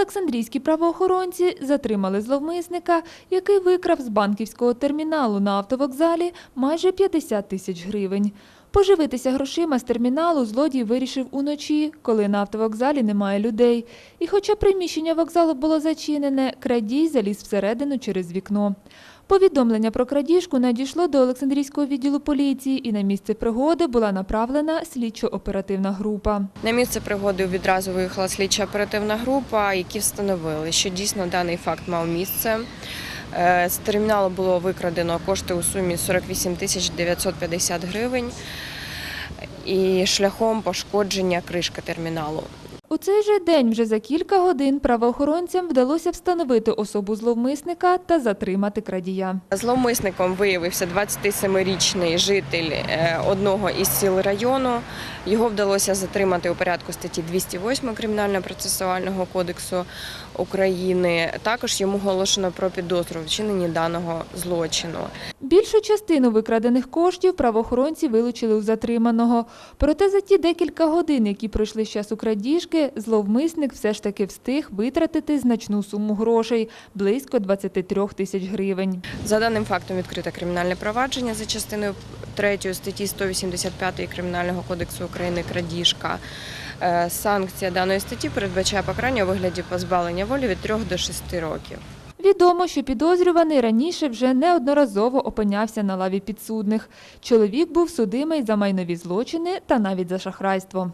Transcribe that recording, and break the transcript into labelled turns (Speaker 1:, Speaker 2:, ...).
Speaker 1: Олександрійські правоохоронці затримали зловмисника, який викрав з банківського терміналу на автовокзалі майже 50 тисяч гривень. Поживитися грошима з терміналу злодій вирішив уночі, коли на автовокзалі немає людей. І хоча приміщення вокзалу було зачинене, крадій заліз всередину через вікно. Повідомлення про крадіжку надійшло до Олександрійського відділу поліції, і на місце пригоди була направлена слідчо-оперативна група.
Speaker 2: На місце пригоди відразу виїхала слідча оперативна група, які встановили, що дійсно даний факт мав місце. Е, З терміналу було викрадено кошти у сумі 48 тисяч 950 гривень і шляхом пошкодження кришки терміналу.
Speaker 1: У цей же день, вже за кілька годин, правоохоронцям вдалося встановити особу зловмисника та затримати крадія.
Speaker 2: Зловмисником виявився 27-річний житель е, одного із сіл району. Його вдалося затримати у порядку статті 208 Кримінально-процесуального кодексу України. Також йому оголошено про підозру в вчиненні даного злочину.
Speaker 1: Більшу частину викрадених коштів правоохоронці вилучили у затриманого. Проте за ті декілька годин, які пройшли з часу крадіжки, зловмисник все ж таки встиг витратити значну суму грошей – близько 23 тисяч гривень.
Speaker 2: За даним фактом відкрите кримінальне провадження за частиною 3 статті 185 Кримінального кодексу України крадіжка. Е, Санкція даної статті передбачає покарання у вигляді позбавлення волі від 3 до 6 років.
Speaker 1: Відомо, що підозрюваний раніше вже неодноразово опинявся на лаві підсудних. Чоловік був судимий за майнові злочини та навіть за шахрайство.